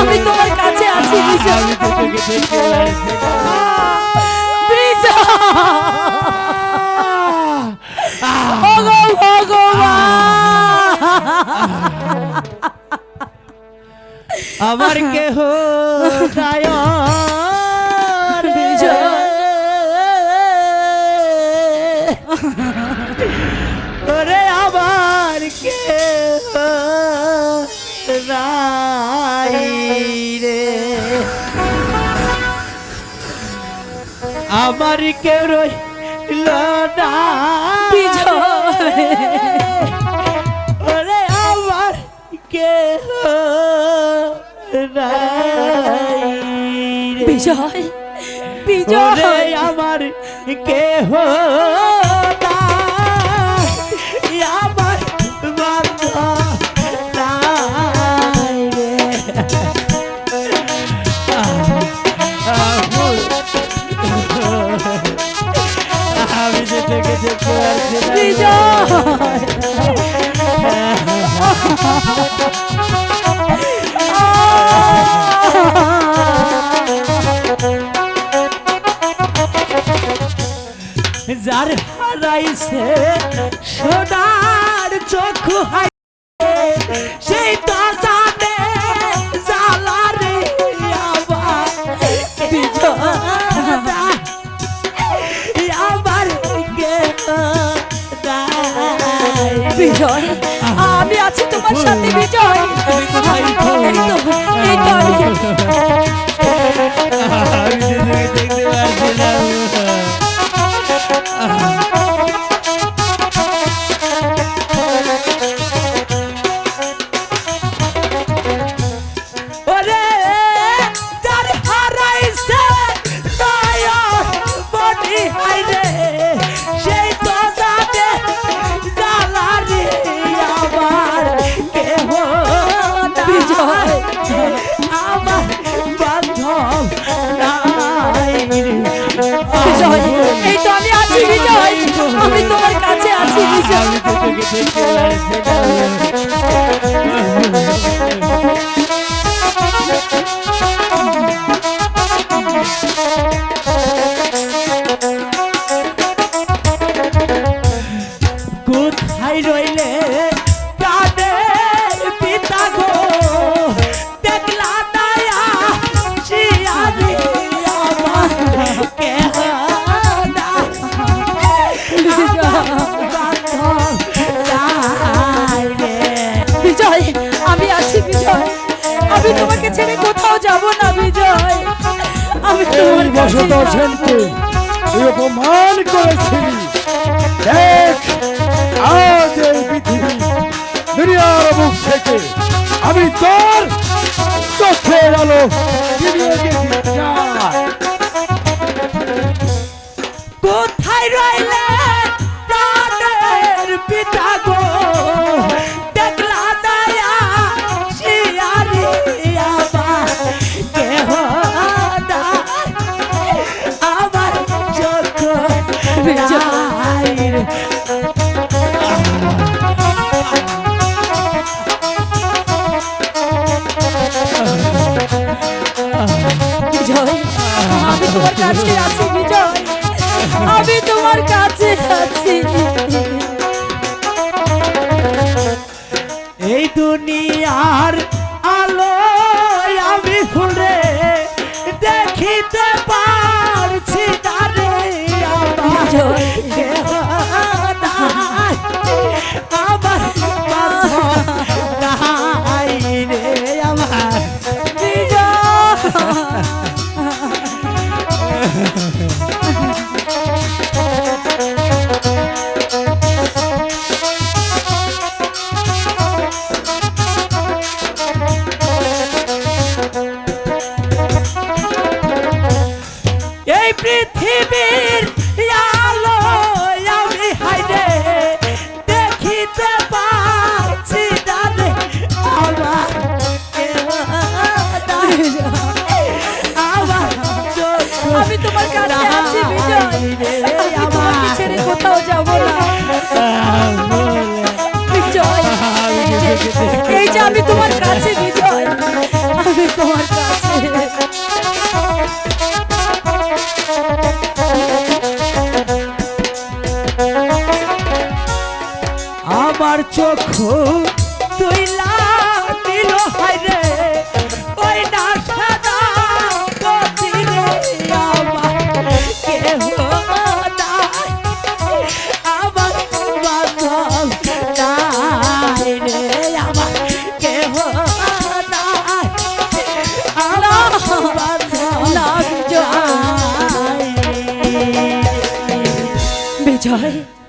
আমি তোমার কাছে আছি আমি তোকে আমার কেহ। ওরে আমার কেহ আমার কেউ রইল না। ওরে আমার কে। বিজয় বিজয় আমার কেহ আমি যে তোকে দেখতে পারছি যার হারাইছে সোনার চক্ষু হাই বিজয়। আমি আছি তোমার সাথে বিজয়। এই তো এই তো আমি। বিজয় আমি তোমার কাছে আছি বিজয় আমি তোমাকে ছেড়ে কোথাও যাব না বিজয়। আমি তোমার বসত অপমান করেছিলি। দেখ আজ এই পৃথিবী দুনিয়ার মুখ থেকে আমি তোর চোখের আলো ফিরিয়ে। কোথায় রইলে? কাছে আছি বিজয়। আমি তোমার কাছে আছি। এই দুনিয়ার আলো পৃথিবীর আমার চক্ষু তুই দিল হাইরে ওই না সাদা কেহ নাই।